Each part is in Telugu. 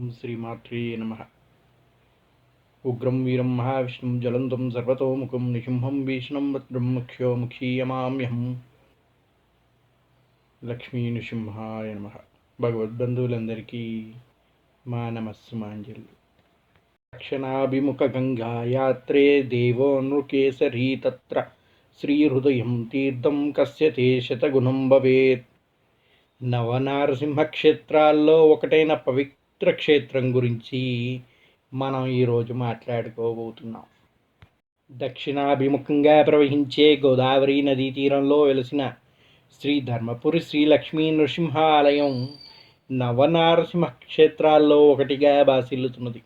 ఓం శ్రీమాత్రే నమ ఉగ్రం వీరం మహావిష్ణుం జలంతం సర్వతోముఖం నిశుంభం భీష్ణం భద్రం ముఖ్యో ముఖీయమామ్యహం లక్ష్మీ నృసింహాయ నమ భగవద్బంధువులందరికీ మా నమస్సుమాంజలి దక్షిణాభిముఖ గంగా యాత్రే దేవో నృకేసరీ తత్ర శ్రీహృదయం తీర్థం కస్యతే శతగుణం భవేత్ నవనారసింహక్షేత్రాల్లో ఒకటైన పవిత్ర క్షేత్రం గురించి మనం ఈరోజు మాట్లాడుకోబోతున్నాం. దక్షిణాభిముఖంగా ప్రవహించే గోదావరి నదీ తీరంలో వెలిసిన శ్రీ ధర్మపురి శ్రీ లక్ష్మీ నృసింహ ఆలయం నవనారసింహ క్షేత్రాల్లో ఒకటిగా బాసిల్లుతున్నది.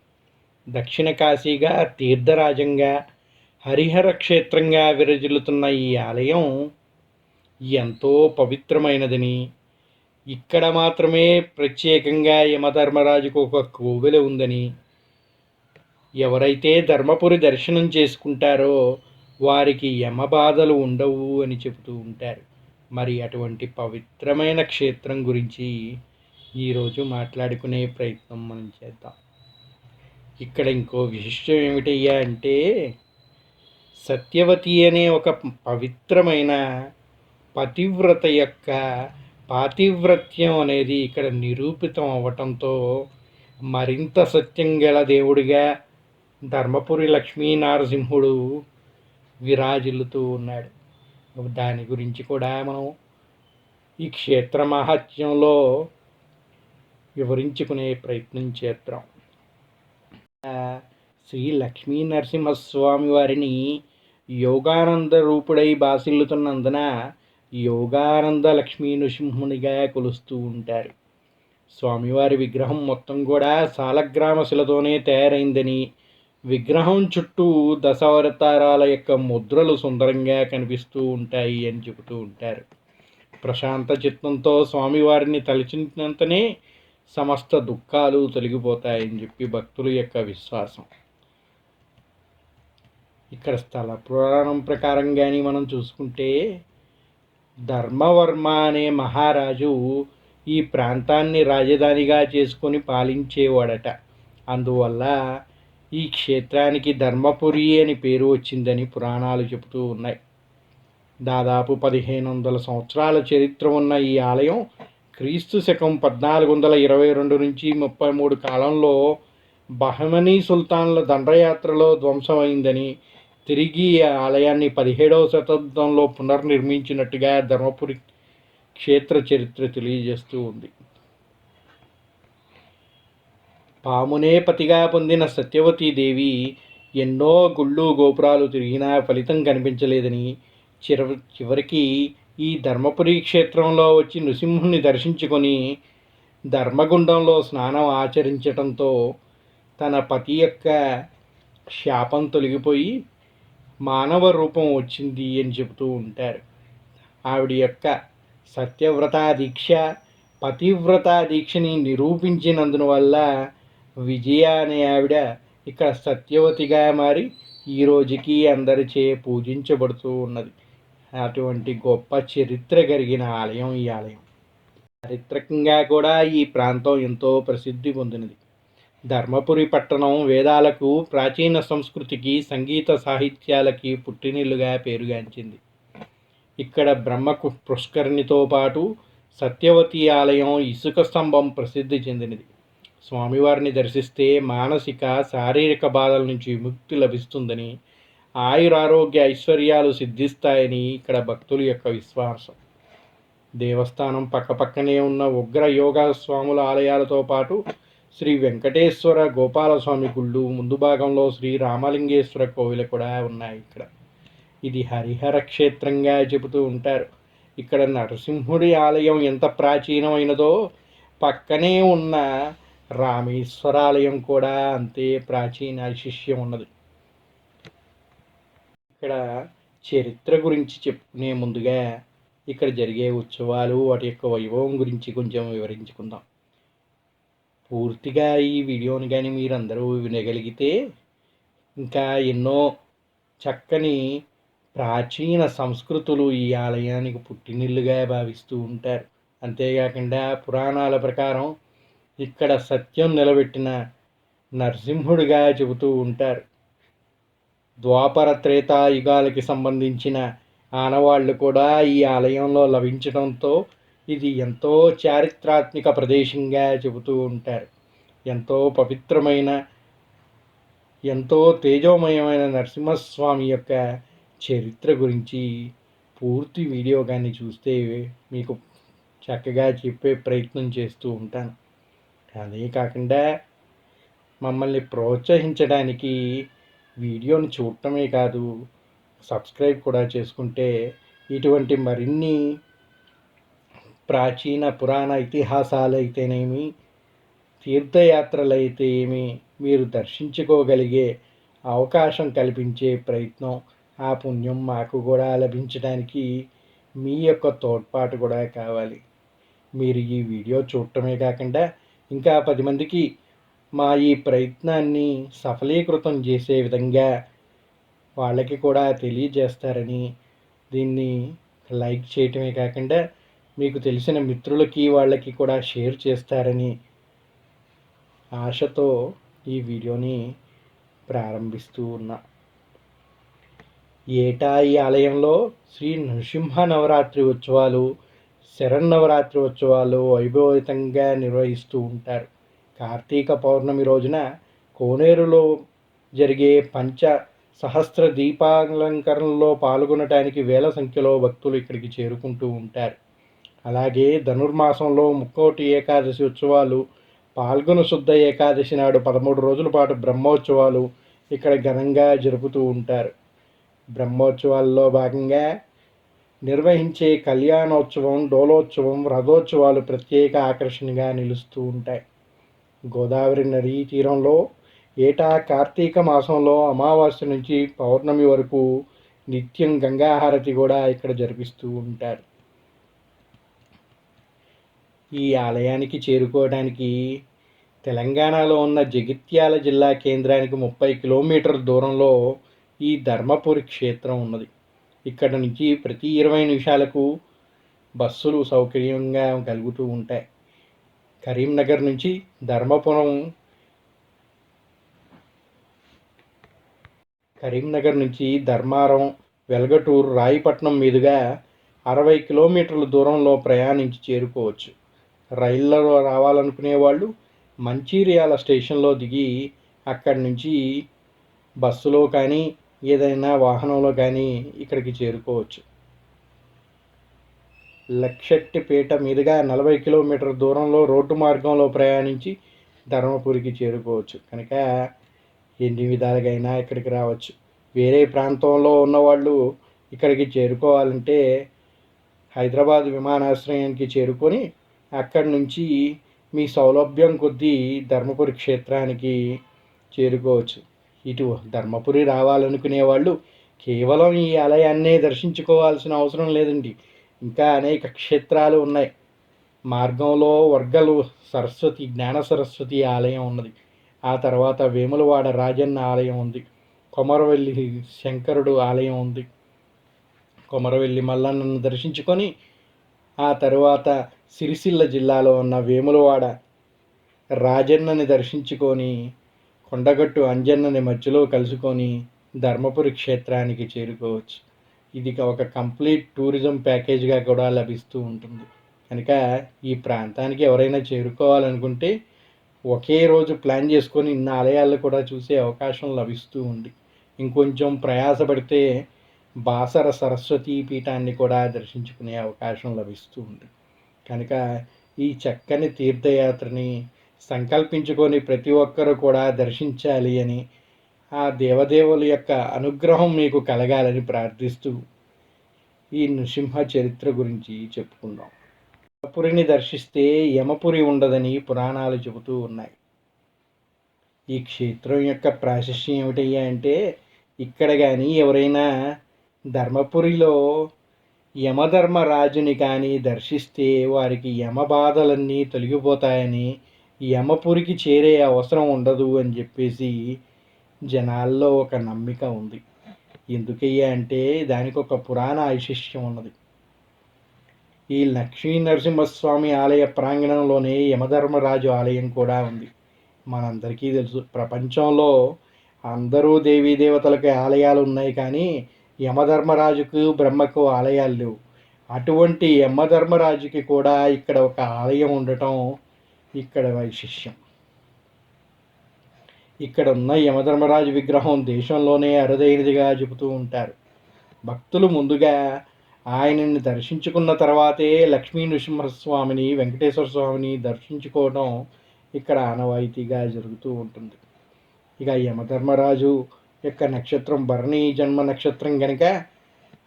దక్షిణ కాశీగా తీర్థరాజంగా హరిహర క్షేత్రంగా విరజిల్లుతున్న ఈ ఆలయం ఎంతో పవిత్రమైనదని ఇక్కడ మాత్రమే ప్రత్యేకంగా యమధర్మరాజుకు ఒక కోవెల ఉందని. ఎవరైతే ధర్మపురి దర్శనం చేసుకుంటారో వారికి యమ బాధలు ఉండవు అని చెబుతూ ఉంటారు. మరి అటువంటి పవిత్రమైన క్షేత్రం గురించి ఈరోజు మాట్లాడుకునే ప్రయత్నం మనం చేద్దాం. ఇక్కడ ఇంకో విశిష్టం ఏమిటయ్యా అంటే సత్యవతి అనే ఒక పవిత్రమైన పతివ్రత యొక్క పాతివ్రత్యం అనేది ఇక్కడ నిరూపితం అవ్వటంతో మరింత సత్యం గల దేవుడిగా ధర్మపురి లక్ష్మీనారసింహుడు విరాజిల్లుతూ ఉన్నాడు. దాని గురించి కూడా మనం ఈ క్షేత్ర మహత్యంలో వివరించుకునే ప్రయత్నం చేద్దాం. శ్రీ లక్ష్మీ నరసింహస్వామి వారిని యోగానంద రూపుడై బాసిల్లుతున్నందున యోగానంద లక్ష్మీ నృసింహునిగా కొలుస్తూ ఉంటారు. స్వామివారి విగ్రహం మొత్తం కూడా సాలగ్రామ శిలతోనే తయారైందని విగ్రహం చుట్టూ దశావతారాల యొక్క ముద్రలు సుందరంగా కనిపిస్తూ ఉంటాయి అని చెబుతూ ఉంటారు. ప్రశాంత చిత్తంతో స్వామివారిని తలచినంతనే సమస్త దుఃఖాలు తొలగిపోతాయని చెప్పి భక్తుల యొక్క విశ్వాసం. ఇక్కడ స్థల పురాణం ప్రకారం కానీ మనం చూసుకుంటే ధర్మవర్మ అనే మహారాజు ఈ ప్రాంతాన్ని రాజధానిగా చేసుకొని పాలించేవాడట. అందువల్ల ఈ క్షేత్రానికి ధర్మపురి అని పేరు వచ్చిందని పురాణాలు చెబుతూ ఉన్నాయి. దాదాపు పదిహేను వందల సంవత్సరాల చరిత్ర ఉన్న ఈ ఆలయం క్రీస్తు శకం పద్నాలుగు వందల ఇరవై రెండు నుంచి ముప్పై మూడు కాలంలో బహమనీ సుల్తాన్ల దండయాత్రలో ధ్వంసమైందని తిరిగి ఆలయాన్ని పదిహేడవ శతాబ్దంలో పునర్నిర్మించినట్టుగా ధర్మపురి క్షేత్ర చరిత్ర తెలియజేస్తూ ఉంది. పామునే పతిగా పొందిన సత్యవతీదేవి ఎన్నో గుళ్ళు గోపురాలు తిరిగినా ఫలితం కనిపించలేదని చిర చివరికి ఈ ధర్మపురి క్షేత్రంలో వచ్చి నృసింహుని దర్శించుకొని ధర్మగుండంలో స్నానం ఆచరించటంతో తన పతి యొక్క శాపం తొలగిపోయి మానవ రూపం వచ్చింది అని చెబుతూ ఉంటారు. ఆవిడ యొక్క సత్యవ్రత దీక్ష పతివ్రత దీక్షని నిరూపించినందున వల్ల విజయ అనే ఆవిడ ఇక్కడ సత్యవతిగా మారి ఈ రోజుకి అందరిచే పూజించబడుతూ ఉన్నది. అటువంటి గొప్ప చరిత్ర కలిగిన ఆలయం ఈ ఆలయం. చారిత్రకంగా కూడా ఈ ప్రాంతం ఎంతో ప్రసిద్ధి పొందినది. ధర్మపురి పట్టణం వేదాలకు ప్రాచీన సంస్కృతికి సంగీత సాహిత్యాలకి పుట్టినిల్లుగా పేరుగాంచింది. ఇక్కడ బ్రహ్మకు పుష్కరిణితో పాటు సత్యవతి ఆలయం ఇసుక స్తంభం ప్రసిద్ధి చెందినది. స్వామివారిని దర్శిస్తే మానసిక శారీరక బాధల నుంచి విముక్తి లభిస్తుందని ఆయురారోగ్య ఐశ్వర్యాలు సిద్ధిస్తాయని ఇక్కడ భక్తుల యొక్క విశ్వాసం. దేవస్థానం పక్కపక్కనే ఉన్న ఉగ్ర యోగా స్వాముల ఆలయాలతో పాటు శ్రీ వెంకటేశ్వర గోపాలస్వామి గుళ్ళు ముందు భాగంలో శ్రీ రామలింగేశ్వర కోవిలు కూడా ఉన్నాయి ఇక్కడ. ఇది హరిహర క్షేత్రంగా చెబుతూ ఉంటారు. ఇక్కడ నరసింహుడి ఆలయం ఎంత ప్రాచీనమైనదో పక్కనే ఉన్న రామేశ్వరాలయం కూడా అంతే ప్రాచీన శిష్యం ఉన్నది. ఇక్కడ చరిత్ర గురించి చెప్పుకునే ముందుగా ఇక్కడ జరిగే ఉత్సవాలు వాటి యొక్క వైభవం గురించి కొంచెం వివరించుకుందాం. పూర్తిగా ఈ వీడియోని కానీ మీరందరూ వినగలిగితే ఇంకా ఎన్నో చక్కని ప్రాచీన సంస్కృతులు ఈ ఆలయానికి పుట్టినిల్లుగా భావిస్తూ ఉంటారు. అంతేకాకుండా పురాణాల ప్రకారం ఇక్కడ సత్యం నిలబెట్టిన నరసింహుడిగా చెబుతూ ఉంటారు. ద్వాపర త్రేతాయుగాలకి సంబంధించిన ఆనవాళ్ళు కూడా ఈ ఆలయంలో లభించడంతో ఇది ఎంతో చారిత్రాత్మక ప్రదేశంగా చెబుతూ ఉంటారు. ఎంతో పవిత్రమైన ఎంతో తేజోమయమైన నరసింహస్వామి యొక్క చరిత్ర గురించి పూర్తి వీడియో కానీ చూస్తే మీకు చక్కగా చెప్పే ప్రయత్నం చేస్తూ ఉంటాను. అదే కాకుండా మమ్మల్ని ప్రోత్సహించడానికి వీడియోని చూడటమే కాదు సబ్స్క్రైబ్ కూడా చేసుకుంటే ఇటువంటి మరిన్ని ప్రాచీన పురాణ ఇతిహాసాలు అయితేనేమి తీర్థయాత్రలు ఏమి మీరు దర్శించుకోగలిగే అవకాశం కల్పించే ప్రయత్నం ఆ పుణ్యం మాకు కూడా లభించడానికి మీ యొక్క తోడ్పాటు కూడా కావాలి. మీరు ఈ వీడియో చూడటమే కాకుండా ఇంకా పది మందికి మా ఈ ప్రయత్నాన్ని సఫలీకృతం చేసే విధంగా వాళ్ళకి కూడా తెలియజేస్తారని దీన్ని లైక్ చేయటమే కాకుండా మీకు తెలిసిన మిత్రులకి వాళ్ళకి కూడా షేర్ చేస్తారని ఆశతో ఈ వీడియోని ప్రారంభిస్తూ ఉన్నా. ఏటా ఈ ఆలయంలో శ్రీ నృసింహ నవరాత్రి ఉత్సవాలు శరన్నవరాత్రి ఉత్సవాలు వైభవితంగా నిర్వహిస్తూ ఉంటారు. కార్తీక పౌర్ణమి రోజున కోనేరులో జరిగే పంచ సహస్ర దీపాలంకరణలో పాల్గొనటానికి వేల సంఖ్యలో భక్తులు ఇక్కడికి చేరుకుంటూ ఉంటారు. అలాగే ధనుర్మాసంలో ముక్కోటి ఏకాదశి ఉత్సవాలు పాల్గొన శుద్ధ ఏకాదశి నాడు పదమూడు రోజుల పాటు బ్రహ్మోత్సవాలు ఇక్కడ ఘనంగా జరుపుతూ ఉంటారు. బ్రహ్మోత్సవాల్లో భాగంగా నిర్వహించే కళ్యాణోత్సవం డోలోత్సవం రథోత్సవాలు ప్రత్యేక ఆకర్షణగా నిలుస్తూ ఉంటాయి. గోదావరి నదీ తీరంలో ఏటా కార్తీక మాసంలో అమావాస్య నుంచి పౌర్ణమి వరకు నిత్యం గంగాహారతి కూడా ఇక్కడ జరిపిస్తూ ఉంటారు. ఈ ఆలయానికి చేరుకోవడానికి తెలంగాణలో ఉన్న జగిత్యాల జిల్లా కేంద్రానికి ముప్పై కిలోమీటర్ దూరంలో ఈ ధర్మపురి క్షేత్రం ఉన్నది. ఇక్కడ నుంచి ప్రతి ఇరవై నిమిషాలకు బస్సులు సౌకర్యంగా కలుగుతూ ఉంటాయి. కరీంనగర్ నుంచి ధర్మపురం కరీంనగర్ నుంచి ధర్మారం వెల్గటూరు రాయిపట్నం మీదుగా అరవై కిలోమీటర్ల దూరంలో ప్రయాణించి చేరుకోవచ్చు. రైళ్ళలో రావాలనుకునే వాళ్ళు మంచిర్యాల స్టేషన్లో దిగి అక్కడి నుంచి బస్సులో కానీ ఏదైనా వాహనంలో కానీ ఇక్కడికి చేరుకోవచ్చు. లక్షెట్టిపేట మీదుగా నలభై కిలోమీటర్ దూరంలో రోడ్డు మార్గంలో ప్రయాణించి ధర్మపురికి చేరుకోవచ్చు. కనుక ఎన్ని విధాలుగైనా ఇక్కడికి రావచ్చు. వేరే ప్రాంతంలో ఉన్నవాళ్ళు ఇక్కడికి చేరుకోవాలంటే హైదరాబాద్ విమానాశ్రయానికి చేరుకొని అక్కడి నుంచి మీ సౌలభ్యం కొద్దీ ధర్మపురి క్షేత్రానికి చేరుకోవచ్చు. ఇటు ధర్మపురి రావాలనుకునే వాళ్ళు కేవలం ఈ ఆలయాన్నే దర్శించుకోవాల్సిన అవసరం లేదండి. ఇంకా అనేక క్షేత్రాలు ఉన్నాయి. మార్గంలో వర్గలు సరస్వతి జ్ఞాన సరస్వతి ఆలయం ఉన్నది. ఆ తర్వాత వేములవాడ రాజన్న ఆలయం ఉంది. కొమరవెల్లి శంకరుడు ఆలయం ఉంది. కొమరవెల్లి మల్లన్నను దర్శించుకొని ఆ తర్వాత సిరిసిల్ల జిల్లాలో ఉన్న వేములవాడ రాజన్నని దర్శించుకొని కొండగట్టు అంజన్నని మధ్యలో కలుసుకొని ధర్మపురి క్షేత్రానికి చేరుకోవచ్చు. ఇది ఒక కంప్లీట్ టూరిజం ప్యాకేజ్గా కూడా లభిస్తూ ఉంటుంది. కనుక ఈ ప్రాంతానికి ఎవరైనా చేరుకోవాలనుకుంటే ఒకే రోజు ప్లాన్ చేసుకొని ఇన్ని ఆలయాలు కూడా చూసే అవకాశం లభిస్తూ ఉంది. ఇంకొంచెం ప్రయాసపడితే బాసర సరస్వతి పీఠాన్ని కూడా దర్శించుకునే అవకాశం లభిస్తూ ఉంది. కనుక ఈ చక్కని తీర్థయాత్రని సంకల్పించుకొని ప్రతి ఒక్కరూ కూడా దర్శించాలి అని ఆ దేవదేవుల యొక్క అనుగ్రహం మీకు కలగాలని ప్రార్థిస్తూ ఈ నృసింహ చరిత్ర గురించి చెప్పుకుందాం. యమపురిని దర్శిస్తే యమపురి ఉండదని పురాణాలు చెబుతూ ఉన్నాయి. ఈ క్షేత్రం యొక్క ప్రాశస్యం ఏమిటయ్యా అంటే ఇక్కడ కానీ ఎవరైనా ధర్మపురిలో యమధర్మరాజుని కానీ దర్శిస్తే వారికి యమ బాధలన్నీ తొలగిపోతాయని యమపురికి చేరే అవసరం ఉండదు అని చెప్పేసి జనాల్లో ఒక నమ్మిక ఉంది. ఎందుకయ్యా అంటే దానికి ఒక పురాణ ఐశిష్యం ఉన్నది. ఈ లక్ష్మీ నరసింహస్వామి ఆలయ ప్రాంగణంలోనే యమధర్మరాజు ఆలయం కూడా ఉంది. మనందరికీ తెలుసు ప్రపంచంలో అందరూ దేవీ దేవతలకి ఆలయాలు ఉన్నాయి కానీ యమధర్మరాజుకు బ్రహ్మకు ఆలయాలు లేవు. అటువంటి యమధర్మరాజుకి కూడా ఇక్కడ ఒక ఆలయం ఉండటం ఇక్కడ వైశిష్యం ఇక్కడ ఉన్న యమధర్మరాజు విగ్రహం దేశంలోనే అరుదైనదిగా చెబుతూ ఉంటారు. భక్తులు ముందుగా ఆయనని దర్శించుకున్న తర్వాతే లక్ష్మీ నృసింహస్వామిని వెంకటేశ్వర స్వామిని దర్శించుకోవడం ఇక్కడ ఆనవాయితీగా జరుగుతూ ఉంటుంది. ఇక యమధర్మరాజు యొక్క నక్షత్రం భరణి జన్మ నక్షత్రం కనుక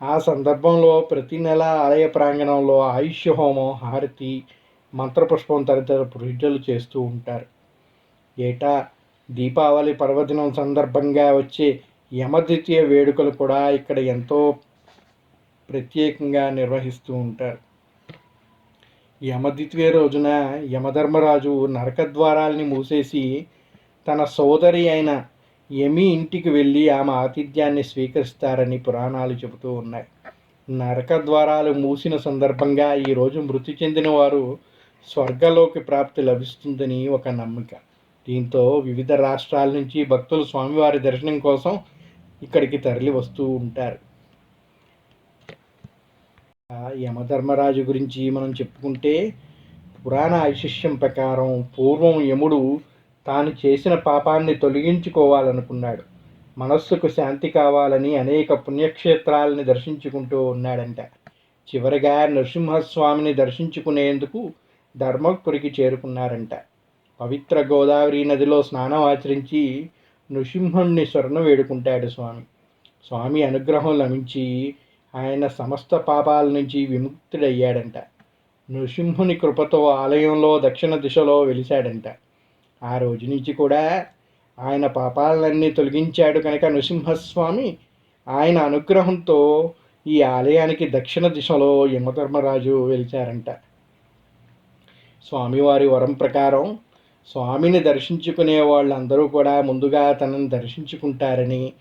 ఆ సందర్భంలో ప్రతి నెల ఆలయ ప్రాంగణంలో ఆయుష్య హోమం హారతి మంత్రపుష్పం తదితర పూజలు చేస్తూ ఉంటారు. ఏటా దీపావళి పర్వదినం సందర్భంగా వచ్చే యమద్వితీయ వేడుకలు కూడా ఇక్కడ ఎంతో ప్రత్యేకంగా నిర్వహిస్తూ ఉంటారు. యమద్వితీయ రోజున యమధర్మరాజు నరకద్వారాల్ని మూసేసి తన సోదరి అయిన యమి ఇంటికి వెళ్ళి ఆమె ఆతిథ్యాన్ని స్వీకరిస్తారని పురాణాలు చెబుతూ ఉన్నాయి. నరక ద్వారాలు మూసిన సందర్భంగా ఈరోజు మృతి చెందిన వారు స్వర్గలోకి ప్రాప్తి లభిస్తుందని ఒక నమ్మిక. దీంతో వివిధ రాష్ట్రాల నుంచి భక్తులు స్వామివారి దర్శనం కోసం ఇక్కడికి తరలి వస్తూ ఉంటారు. ఆ యమధర్మరాజు గురించి మనం చెప్పుకుంటే పురాణ ఐశిష్యం ప్రకారం పూర్వం యముడు తాను చేసిన పాపాన్ని తొలగించుకోవాలనుకున్నాడు. మనస్సుకు శాంతి కావాలని అనేక పుణ్యక్షేత్రాలని దర్శించుకుంటూ ఉన్నాడంట. చివరిగా నరసింహస్వామిని దర్శించుకునేందుకు ధర్మపురికి చేరుకున్నారంట. పవిత్ర గోదావరి నదిలో స్నానం ఆచరించి నృసింహుణ్ణి స్వర్ణ వేడుకుంటాడు స్వామి. స్వామి అనుగ్రహం లభించి ఆయన సమస్త పాపాల నుంచి విముక్తుడయ్యాడంట. నృసింహుని కృపతో ఆలయంలో దక్షిణ దిశలో వెలిశాడంట. ఆ రోజు నుంచి కూడా ఆయన పాపాలన్నీ తొలగించాడు కనుక నృసింహస్వామి. ఆయన అనుగ్రహంతో ఈ ఆలయానికి దక్షిణ దిశలో యమధర్మరాజు వెలిచారంట. స్వామివారి వరం ప్రకారం స్వామిని దర్శించుకునే వాళ్ళందరూ కూడా ముందుగా తనని దర్శించుకుంటారని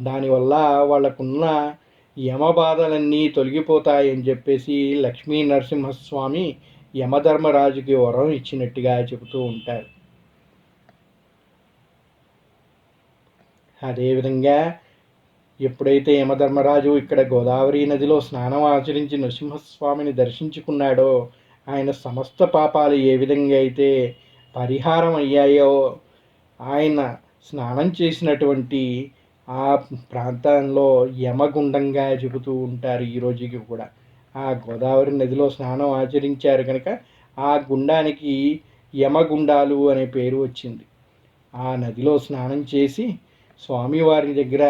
దానివల్ల వాళ్ళకున్న యమ బాధలన్నీ తొలగిపోతాయని చెప్పేసి లక్ష్మీ నరసింహస్వామి యమధర్మరాజుకి వరం ఇచ్చినట్టుగా చెబుతూ ఉంటారు. అదేవిధంగా ఎప్పుడైతే యమధర్మరాజు ఇక్కడ గోదావరి నదిలో స్నానం ఆచరించి నృసింహస్వామిని దర్శించుకున్నాడో ఆయన సమస్త పాపాలు ఏ విధంగా అయితే పరిహారం అయ్యాయో ఆయన స్నానం చేసినటువంటి ఆ ప్రాంతంలో యమగుండంగా చెబుతూ ఉంటారు ఈ రోజుకి కూడా. ఆ గోదావరి నదిలో స్నానం ఆచరించారు కనుక ఆ గుండానికి యమగుండాలు అనే పేరు వచ్చింది. ఆ నదిలో స్నానం చేసి స్వామివారి దగ్గర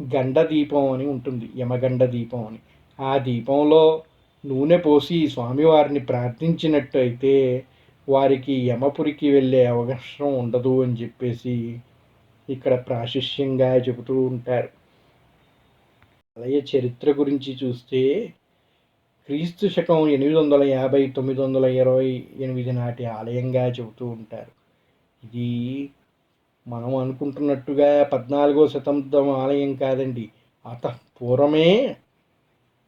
గండ దీపం అని ఉంటుంది యమగండ దీపం అని. ఆ దీపంలో నూనె పోసి స్వామివారిని ప్రార్థించినట్టు అయితే వారికి యమపురికి వెళ్ళే అవకాశం ఉండదు అని చెప్పేసి ఇక్కడ ప్రాశస్యంగా చెబుతూ ఉంటారు. ఆలయ చరిత్ర గురించి చూస్తే క్రీస్తు శకం ఎనిమిది వందల యాభై తొమ్మిది వందల ఇరవై ఎనిమిది నాటి ఆలయంగా చెబుతూ ఉంటారు. ఇది మనం అనుకుంటున్నట్టుగా పద్నాలుగో శతాబ్దం ఆలయం కాదండి. అత పూర్వమే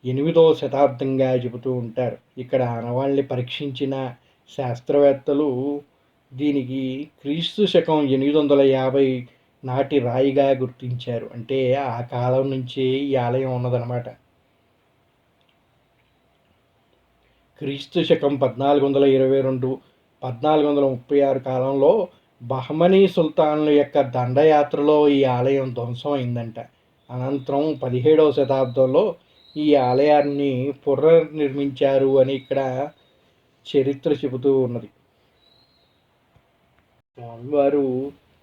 ఎనిమిదో శతాబ్దంగా చెబుతూ ఉంటారు. ఇక్కడ ఆనవాళ్ళని పరీక్షించిన శాస్త్రవేత్తలు దీనికి క్రీస్తు శకం ఎనిమిది వందల యాభై నాటి రాయిగా గుర్తించారు. అంటే ఆ కాలం నుంచే ఈ ఆలయం ఉన్నదనమాట క్రీస్తు శకం పద్నాలుగు వందల ఇరవై రెండు పద్నాలుగు వందల ముప్పై ఆరు కాలంలో బహమనీ సుల్తాన్ల యొక్క దండయాత్రలో ఈ ఆలయం ధ్వంసం అయిందంట అనంతరం పదిహేడవ శతాబ్దంలో ఈ ఆలయాన్ని పునర్నిర్మించారు అని ఇక్కడ చరిత్ర చెబుతూ ఉన్నది. స్వామివారు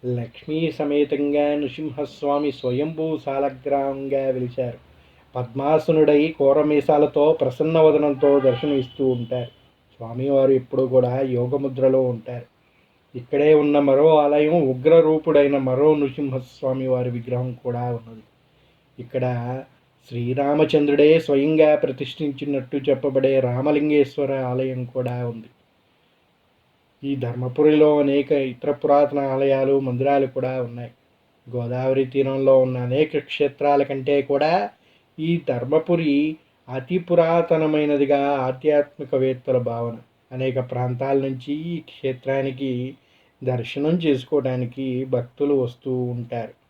లక్ష్మీ సమేతంగా నృసింహస్వామి స్వయంభూ సాలగ్రామంగా వెలిచారు పద్మాసనుడై కోరమీసాలతో ప్రసన్నవదనంతో దర్శనమిస్తూ ఉంటారు. స్వామివారు ఎప్పుడూ కూడా యోగముద్రలో ఉంటారు. ఇక్కడే ఉన్న మరో ఆలయం ఉగ్రరూపుడైన మరో నృసింహస్వామి వారి విగ్రహం కూడా ఉన్నది. ఇక్కడ శ్రీరామచంద్రుడే స్వయంగా ప్రతిష్ఠించినట్టు చెప్పబడే రామలింగేశ్వర ఆలయం కూడా ఉంది. ఈ ధర్మపురిలో అనేక ఇతర పురాతన ఆలయాలు మందిరాలు కూడా ఉన్నాయి. గోదావరి తీరంలో ఉన్న అనేక క్షేత్రాల కంటే కూడా ఈ ధర్మపురి అతి పురాతనమైనదిగా ఆధ్యాత్మికవేత్తల భావన. అనేక ప్రాంతాల నుంచి ఈ క్షేత్రానికి దర్శనం చేసుకోవడానికి భక్తులు వస్తూ ఉంటారు.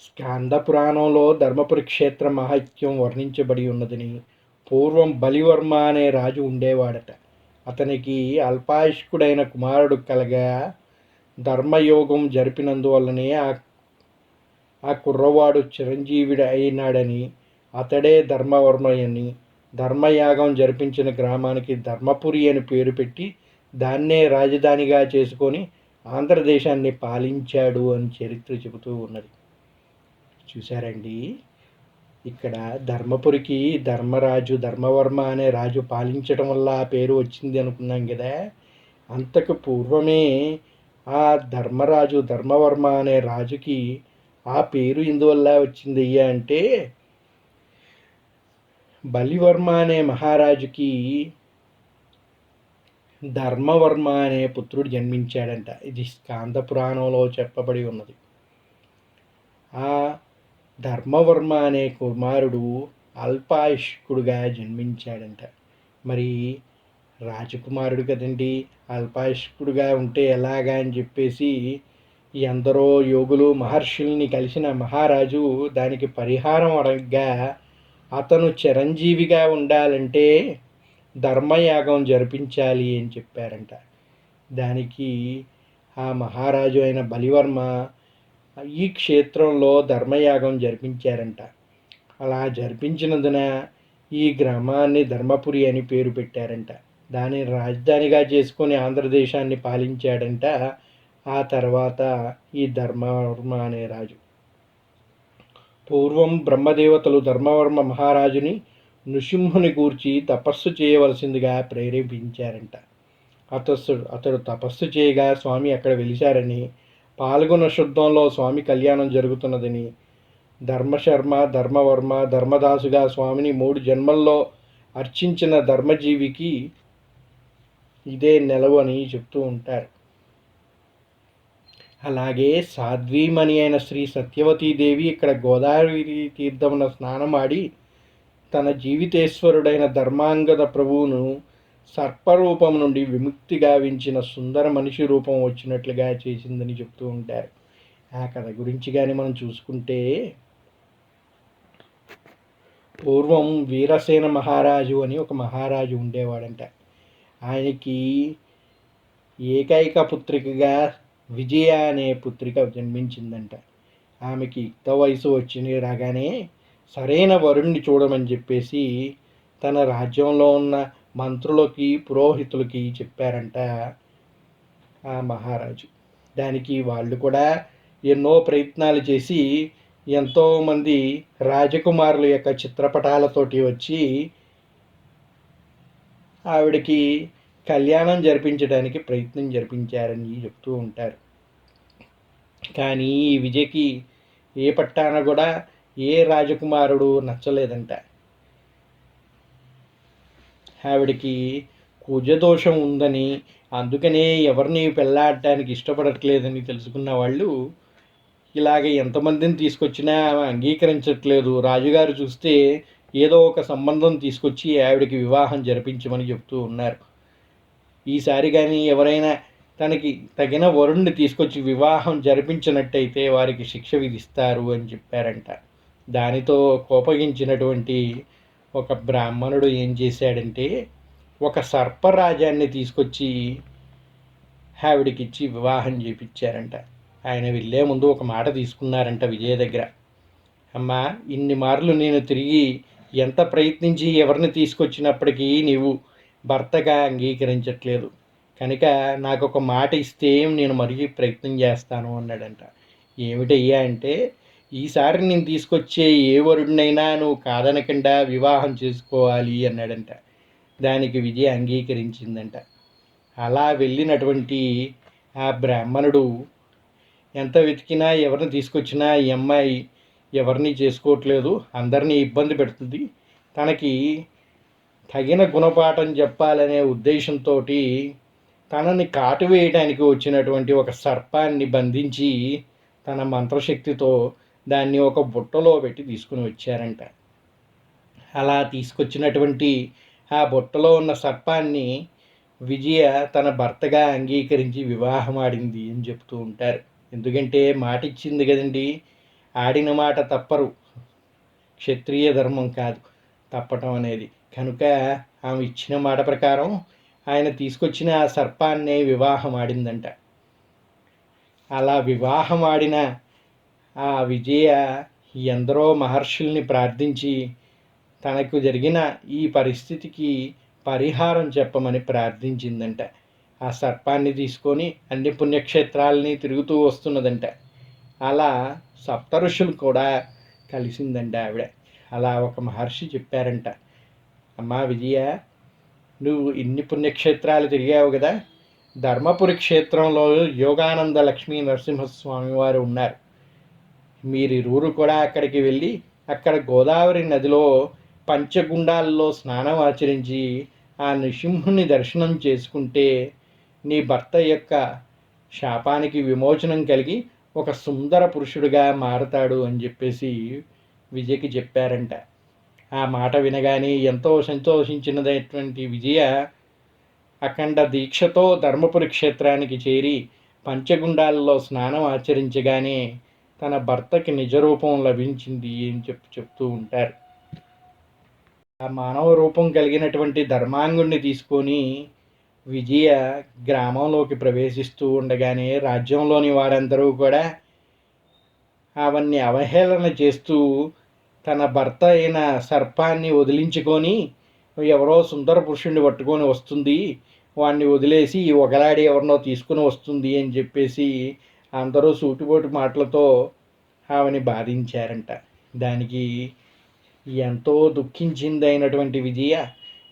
స్కాంద పురాణంలో ధర్మపురి క్షేత్ర మహత్యం వర్ణించబడి ఉన్నదని పూర్వం బలివర్మ అనే రాజు ఉండేవాడట. అతనికి అల్పాయుష్కుడైన కుమారుడు కలగా ధర్మయోగం జరిపినందువల్లనే ఆ ఆ కుర్రవాడు చిరంజీవిడి అయినాడని అతడే ధర్మవర్మయని ధర్మయాగం జరిపించిన గ్రామానికి ధర్మపురి అని పేరు పెట్టి దాన్నే రాజధానిగా చేసుకొని ఆంధ్రదేశాన్ని పాలించాడు అని చరిత్ర చెబుతూ ఉన్నది. చూశారండి? ఇక్కడ ధర్మపురికి ధర్మరాజు ధర్మవర్మ అనే రాజు పాలించడం వల్ల ఆ పేరు వచ్చింది అనుకున్నాం కదా? అంతకు పూర్వమే ఆ ధర్మరాజు ధర్మవర్మ అనే రాజుకి ఆ పేరు ఎందువల్ల వచ్చింది అయ్యా అంటే బలివర్మ అనే మహారాజుకి ధర్మవర్మ అనే పుత్రుడు జన్మించాడంట. ఇది స్కాంద పురాణంలో చెప్పబడి ఉన్నది. ఆ ధర్మవర్మ అనే కుమారుడు అల్పాయుష్కుడుగా జన్మించాడంట. మరి రాజకుమారుడు కదండి అల్పాయుష్కుడుగా ఉంటే ఎలాగా అని చెప్పేసి ఎందరో యోగులు మహర్షుల్ని కలిసిన మహారాజు దానికి పరిహారం అడగగా అతను చిరంజీవిగా ఉండాలంటే ధర్మయాగం జరిపించాలి అని చెప్పారంట. దానికి ఆ మహారాజు అయిన బలివర్మ ఈ క్షేత్రంలో ధర్మయాగం జరిపించారంట. అలా జరిపించినందున ఈ గ్రామాన్ని ధర్మపురి అని పేరు పెట్టారంట. దానిని రాజధానిగా చేసుకొని ఆంధ్రదేశాన్ని పాలించాడంట ఆ తర్వాత ఈ ధర్మవర్మ అనే రాజు. పూర్వం బ్రహ్మదేవతలు ధర్మవర్మ మహారాజుని నృసింహుని గూర్చి తపస్సు చేయవలసిందిగా ప్రేరేపించారంట. అతస్సు అతడు తపస్సు చేయగా స్వామి అక్కడ వెలిశారని పాల్గొన శుద్ధంలో స్వామి కళ్యాణం జరుగుతున్నదని ధర్మశర్మ ధర్మవర్మ ధర్మదాసుగా స్వామిని మూడు జన్మల్లో అర్చించిన ధర్మజీవికి ఇదే నెలవు అని చెప్తూ ఉంటారు. అలాగే సాధ్వీమణి అయిన శ్రీ సత్యవతీదేవి ఇక్కడ గోదావరి తీర్థమున స్నానమాడి తన జీవితేశ్వరుడైన ధర్మాంగద ప్రభువును సర్పరూపం నుండి విముక్తి గావించిన సుందర మనిషి రూపం వచ్చినట్లుగా చేసిందని చెప్తూ ఉంటారు. ఆ కథ గురించి కానీ మనం చూసుకుంటే పూర్వం వీరసేన మహారాజు అని ఒక మహారాజు ఉండేవాడంట. ఆయనకి ఏకైక పుత్రికగా విజయ అనే పుత్రిక జన్మించిందంట. ఆమెకి యుక్త వయసు వచ్చింది రాగానే సరైన వరుణ్ణి చూడమని చెప్పేసి తన రాజ్యంలో ఉన్న మంత్రులకి పురోహితులకి చెప్పారంట ఆ మహారాజు. దానికి వాళ్ళు కూడా ఎన్నో ప్రయత్నాలు చేసి ఎంతోమంది రాజకుమారుల యొక్క చిత్రపటాలతోటి వచ్చి ఆవిడకి కళ్యాణం జరిపించడానికి ప్రయత్నం జరిపించారని చెప్తూ ఉంటారు. కానీ ఈ విజయ్కి ఏ పట్టాన కూడా ఏ రాజకుమారుడు నచ్చలేదంట. ఆవిడకి కుజదోషం ఉందని అందుకనే ఎవరిని పెళ్ళాడటానికి ఇష్టపడట్లేదని తెలుసుకున్న వాళ్ళు ఇలాగ ఎంతమందిని తీసుకొచ్చినా ఆమె అంగీకరించట్లేదు. రాజుగారు చూస్తే ఏదో ఒక సంబంధం తీసుకొచ్చి ఆవిడకి వివాహం జరిపించమని చెప్తూ ఉన్నారు. ఈసారి కానీ ఎవరైనా తనకి తగిన వరుణ్ణి తీసుకొచ్చి వివాహం జరిపించినట్టయితే వారికి శిక్ష విధిస్తారు అని చెప్పారంట. దానితో కోపగించినటువంటి ఒక బ్రాహ్మణుడు ఏం చేశాడంటే ఒక సర్పరాజాన్ని తీసుకొచ్చి ఆవిడకిచ్చి వివాహం చేపించారంట. ఆయన వెళ్ళే ముందు ఒక మాట తీసుకున్నారంట విజయ దగ్గర. అమ్మా ఇన్ని మార్లు నేను తిరిగి ఎంత ప్రయత్నించి ఎవరిని తీసుకొచ్చినప్పటికీ నీవు భర్తగా అంగీకరించట్లేదు. కనుక నాకు ఒక మాట ఇస్తే నేను మరీ ప్రయత్నం చేస్తాను అన్నాడంట. ఏమిటయ్యా అంటే ఈసారి నేను తీసుకొచ్చే ఏ వరుడినైనా నువ్వు కాదనకుండా వివాహం చేసుకోవాలి అన్నాడంట. దానికి విజయ అంగీకరించిందంట. అలా వెళ్ళినటువంటి ఆ బ్రాహ్మణుడు ఎంత వెతికినా ఎవరిని తీసుకొచ్చినా ఈ అమ్మాయి ఎవరిని చేసుకోవట్లేదు అందరినీ ఇబ్బంది పెడుతుంది. తనకి తగిన గుణపాఠం చెప్పాలనే ఉద్దేశంతో తనని కాటు వేయడానికి వచ్చినటువంటి ఒక సర్పాన్ని బంధించి తన మంత్రశక్తితో దాన్ని ఒక బుట్టలో పెట్టి తీసుకుని వచ్చారంట. అలా తీసుకొచ్చినటువంటి ఆ బుట్టలో ఉన్న సర్పాన్ని విజయ తన భర్తగా అంగీకరించి వివాహం ఆడింది అని చెప్తూ ఉంటారు. ఎందుకంటే మాట ఇచ్చింది కదండి ఆడిన మాట తప్పరు. క్షత్రియ ధర్మం కాదు తప్పటం అనేది. కనుక ఆమె ఇచ్చిన మాట ప్రకారం ఆయన తీసుకొచ్చిన ఆ సర్పాన్నే వివాహం ఆడిందంట అలా వివాహం ఆడిన ఆ విజయ ఎందరో మహర్షుల్ని ప్రార్థించి తనకు జరిగిన ఈ పరిస్థితికి పరిహారం చెప్పమని ప్రార్థించిందంట. ఆ సర్పాన్ని తీసుకొని అన్ని పుణ్యక్షేత్రాలని తిరుగుతూ వస్తున్నదంట. అలా సప్త ఋషులు కూడా కలిసిందంట ఆవిడ. అలా ఒక మహర్షి చెప్పారంట. అమ్మా విజయ నువ్వు ఇన్ని పుణ్యక్షేత్రాలు తిరిగావు కదా. ధర్మపురి క్షేత్రంలో యోగానంద లక్ష్మీ నరసింహస్వామి వారు ఉన్నారు. మీరిరువురు కూడా అక్కడికి వెళ్ళి అక్కడ గోదావరి నదిలో పంచగుండాల్లో స్నానం ఆచరించి ఆ నృసింహుని దర్శనం చేసుకుంటే నీ భర్త యొక్క శాపానికి విమోచనం కలిగి ఒక సుందర పురుషుడిగా మారతాడు అని చెప్పేసి విజయ్కి చెప్పారంట. ఆ మాట వినగానే ఎంతో సంతోషించినటువంటి విజయ అఖండ దీక్షతో ధర్మపురి క్షేత్రానికి చేరి పంచగుండాలలో స్నానం ఆచరించగానే తన భర్తకి నిజరూపం లభించింది అని చెప్పి చెప్తూ ఉంటారు. ఆ మానవ రూపం కలిగినటువంటి ధర్మాంగుణ్ణి తీసుకొని విజయ గ్రామంలోకి ప్రవేశిస్తూ ఉండగానే రాజ్యంలోని వారందరూ కూడా అవన్నీ అవహేళన చేస్తూ తన భర్త అయిన సర్పాన్ని వదిలించుకొని ఎవరో సుందర పురుషుణ్ణి పట్టుకొని వస్తుంది. వాడిని వదిలేసి ఒకలాడి ఎవరినో తీసుకుని వస్తుంది అని చెప్పేసి అందరూ సూటిపోటు మాటలతో ఆమెని బాధించారంట. దానికి ఎంతో దుఃఖించిందైనటువంటి విజయ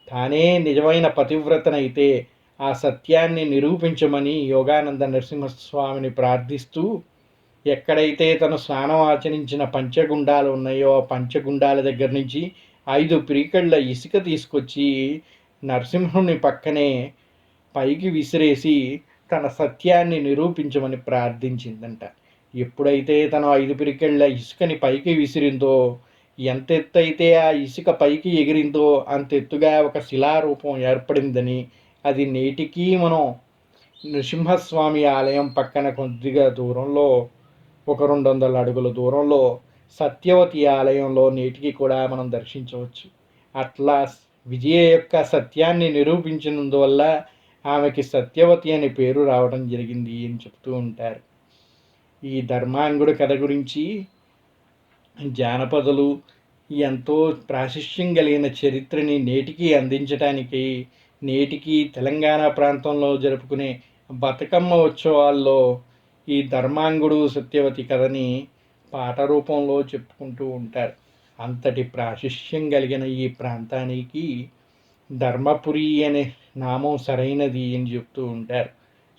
తానే నిజమైన పతివ్రతనైతే ఆ సత్యాన్ని నిరూపించమని యోగానంద నరసింహస్వామిని ప్రార్థిస్తూ ఎక్కడైతే తను స్నానం ఆచరించిన పంచగుండాలు ఉన్నాయో ఆ పంచగుండాల దగ్గర నుంచి ఐదు ప్రీకళ్ళ ఇసుక తీసుకొచ్చి నరసింహుని పక్కనే పైకి విసిరేసి తన సత్యాన్ని నిరూపించమని ప్రార్థించిందంట. ఎప్పుడైతే తను ఐదు పిరికెళ్ళ ఇసుకని పైకి విసిరిందో ఎంత ఎత్తు అయితే ఆ ఇసుక పైకి ఎగిరిందో అంత ఎత్తుగా ఒక శిలారూపం ఏర్పడిందని అది నేటికీ మనం నృసింహస్వామి ఆలయం పక్కన కొద్దిగా దూరంలో ఒక రెండు వందల అడుగుల దూరంలో సత్యవతి ఆలయంలో నేటికి కూడా మనం దర్శించవచ్చు. అట్లా విజయ యొక్క సత్యాన్ని నిరూపించినందువల్ల ఆమెకి సత్యవతి అనే పేరు రావడం జరిగింది అని చెప్తూ ఉంటారు. ఈ ధర్మాంగుడి కథ గురించి జానపదులు ఎంతో ప్రాశస్త్యం కలిగిన చరిత్రని నేటికి అందించడానికి నేటికి తెలంగాణ ప్రాంతంలో జరుపుకునే బతుకమ్మ ఉత్సవాల్లో ఈ ధర్మాంగుడు సత్యవతి కథని పాట రూపంలో చెప్పుకుంటూ ఉంటారు. అంతటి ప్రాశిష్యం కలిగిన ఈ ప్రాంతానికి ధర్మపురి అనే నామం సరైనది అని చెప్తూ ఉంటారు.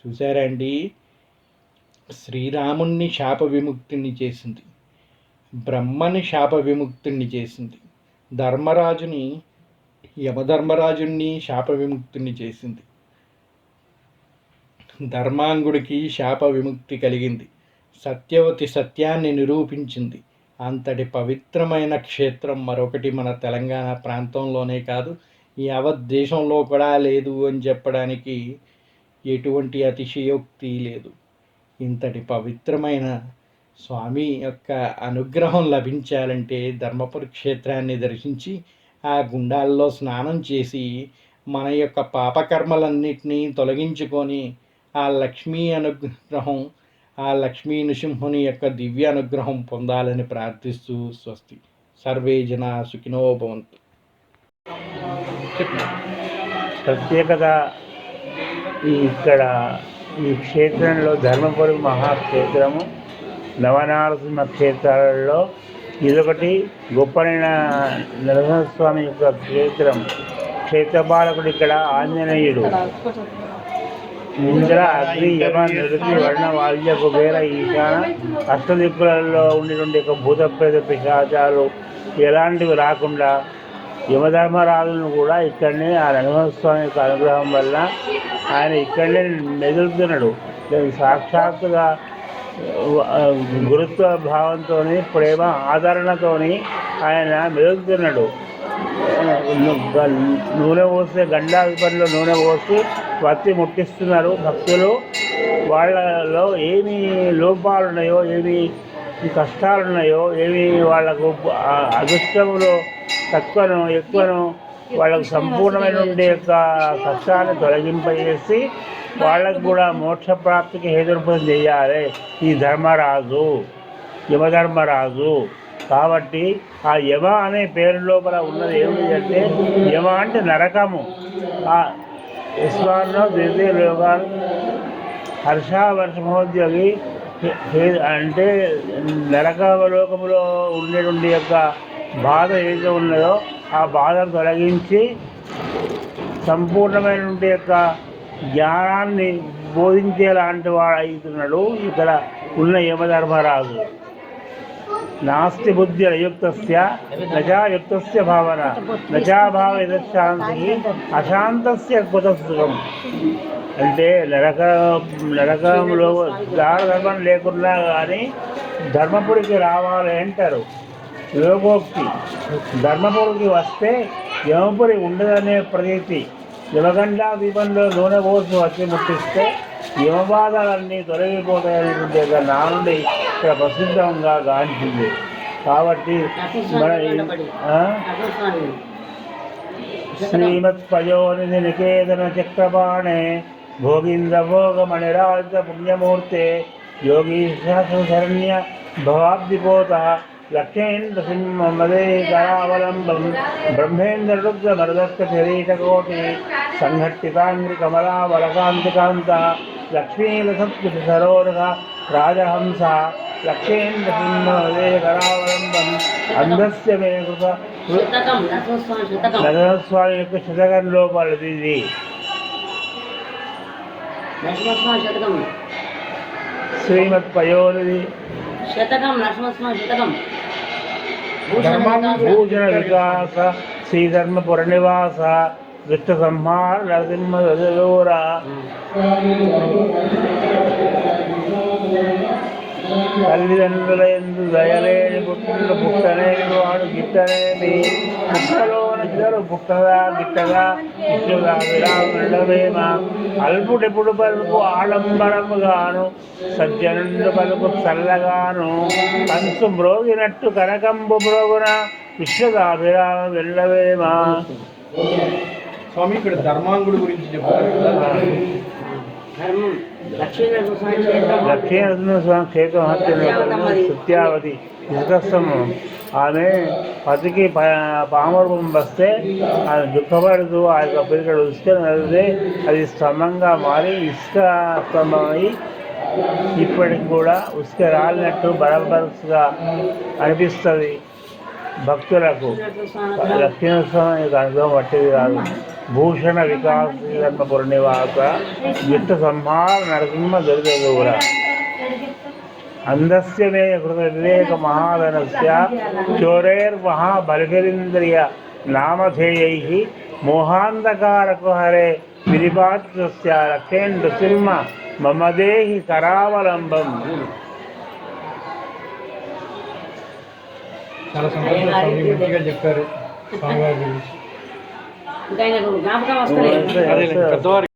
చూసారండి శ్రీరాముణ్ణి శాప విముక్తిని చేసింది. బ్రహ్మని శాప విముక్తుణ్ణి చేసింది. ధర్మరాజుని యమధర్మరాజుని శాప విముక్తుని చేసింది. ధర్మాంగుడికి శాప విముక్తి కలిగింది. సత్యవతి సత్యాన్ని నిరూపించింది. అంతటి పవిత్రమైన క్షేత్రం మరొకటి మన తెలంగాణ ప్రాంతంలోనే కాదు యావత్ దేశంలో కూడా లేదు అని చెప్పడానికి ఎటువంటి అతిశయోక్తి లేదు. ఇంతటి పవిత్రమైన స్వామి యొక్క అనుగ్రహం లభించాలంటే ధర్మపురి క్షేత్రాన్ని దర్శించి ఆ గుండాల్లో స్నానం చేసి మన యొక్క పాపకర్మలన్నింటినీ తొలగించుకొని ఆ లక్ష్మీ అనుగ్రహం ఆ లక్ష్మీ నృసింహుని యొక్క దివ్య అనుగ్రహం పొందాలని ప్రార్థిస్తూ స్వస్తి. సర్వే జన సుఖినో భవంతు. ప్రత్యేకత ఈ ఇక్కడ ఈ క్షేత్రంలో ధర్మపురి మహాక్షేత్రము నవనారసింహ క్షేత్రాలలో ఇదొకటి గొప్పనైన నరసింహస్వామి యొక్క క్షేత్రం. క్షేత్రపాలకుడు ఇక్కడ ఆంజనేయుడు. ఇంద్ర అగ్ని యమ నిరుతి వర్ణ వాల్య కుబేర ఈశాన అష్టదిక్కులలో ఉండేటువంటి యొక్క భూతప్రేత పిశాచాలు ఎలాంటివి రాకుండా యమధర్మరాజులను కూడా ఇక్కడనే ఆ నరసింహస్వామి యొక్క అనుగ్రహం వల్ల ఆయన ఇక్కడనే మెదులుతున్నాడు. సాక్షాత్తుగా గురుత్వ భావంతో ప్రేమ ఆదరణతోని ఆయన మెదులుతున్నాడు. నూనె పోస్తే గండా పనిలో నూనె పోసి పత్తి ముట్టిస్తున్నారు భక్తులు. వాళ్ళలో ఏమి లోపాలు ఉన్నాయో ఏమి కష్టాలు ఉన్నాయో ఏమి వాళ్ళకు అదృష్టంలో తక్కువను ఎక్కువను వాళ్ళకు సంపూర్ణమైనటువంటి యొక్క కష్టాన్ని తొలగింపజేసి వాళ్ళకు కూడా మోక్ష ప్రాప్తికి హేతురూపం చేయాలి. ఈ ధర్మరాజు యువధర్మరాజు కాబట్టి ఆ యమ అనే పేరు లోపల ఉన్నది ఏమిటి అంటే యమ అంటే నరకము. ఆ యశ్వాన్నో ద్వితీయ లోకాలు హర్షావర్షమోద్యోగి అంటే నరకలోకములో ఉండేటువంటి యొక్క బాధ ఏదైతే ఉన్నదో ఆ బాధను తొలగించి సంపూర్ణమైనటువంటి యొక్క జ్ఞానాన్ని బోధించేలాంటి వాడు అవుతున్నాడు. ఇక్కడ ఉన్న యమధర్మరాజు. నాస్తి బుద్ధి అయుక్తస్య నచాయుక్తస్య భావన. నచాభావ యశాంతి అశాంతస్య కుత సుఖం అంటే నరక నరకంలో దాన ధర్మం లేకున్నా కానీ ధర్మపురికి రావాలి అంటారు. యోగోక్తి. ధర్మపురికి వస్తే యమపురి ఉండదనే ప్రతీతి. యువగండా దీపంలో నూనె పోసి వచ్చి ముట్టిస్తే యమబాధలన్నీ తొలగిపోతాయనేటువంటి ఒక నా నుండి ఇక్కడ ప్రసిద్ధంగా గాంచింది కాబట్టి మన ఈ- ఆ? నికేతన చక్రపాణే భోగీంద్ర భోగమణిరాజ పుణ్యమూర్తే యోగీశరణ్య భవాబ్దిపోత లక్ష్మేంద్ర సింహమదే కరావలంబం బ్రహ్మేంద్ర రుద్ర మరదత్త శరీరకోటి సంఘట్టితాంగ్రి కమలావలకాంతికాంత లక్ష్మీలసత్కృతి సరోరగ రాజహంస లక్ష్మేంద్ర సింహమదే కరావలంబం అందస్య మే కృత శతకం నరసింహస్వామి శతకం నరసింహస్వామి యొక్క శతకం లోపలది ఇది శ్రీమత్ పయోనిధి శతకం నరసింహస్వామి శతకం భూషణ ధర్మాన్ని వికాస. భూషణ వికాస శ్రీధర్మపుర నివాస విష్ణు సంహార నరసింహ రజలోర తల్లిదండ్రుల ఎందు దయలేని పుట్టిన పుట్టనేని వాడు గిడలు పుట్టగా గిట్టగా ఇట్టుగా విరామేమ అల్పుడెప్పుడు పలుకు ఆడంబరముగాను సజ్జనుండు పలుకు చల్లగాను. కంచు మ్రోగినట్టు కనకంబు మ్రోగున విశ్వదాభిరామ వెళ్ళవేమ స్వామి ఇక్కడ ధర్మాంగుడు గురించి చెప్తారు. కదా ధర్మం. లక్ష్మీ నరసింహస్వామి క్షేత్రం లక్ష్మీ నరసింహస్వామి క్షేత్రం హత్య సత్యావతి. ఇసుకస్తము ఆమె పతికి పామరూపం వస్తే ఆమె దుఃఖపడుతూ ఆ యొక్క పిరికడు ఇసుక నదితే అది స్తంభంగా మారి ఇసుక స్తంభమై ఇప్పటికి కూడా ఉసుక రాలినట్టు బరబరసుగా అనిపిస్తుంది భక్తులకు. నరసింహస్వామి లక్ష్మీనరస్వామి యొక్క అనుభవం పట్టేది కాదు. భూషణ వికాస పురణివాస నివాస సంహార నరసింహ దొరిదూర కూడా. మే కృత వివేక మహాధనస్య చోరైర్మహాబలిభిరింద్రియ నామధేయై మోహాంధకారకు హరే విరిపాత్రస్య రక్షేంద్ర సింహ మమ దేహి కరావలంబం చాలా సంతోషం స్వామి మంచిగా చెప్పారు. స్వామివారి గురించి. పెద్దవారు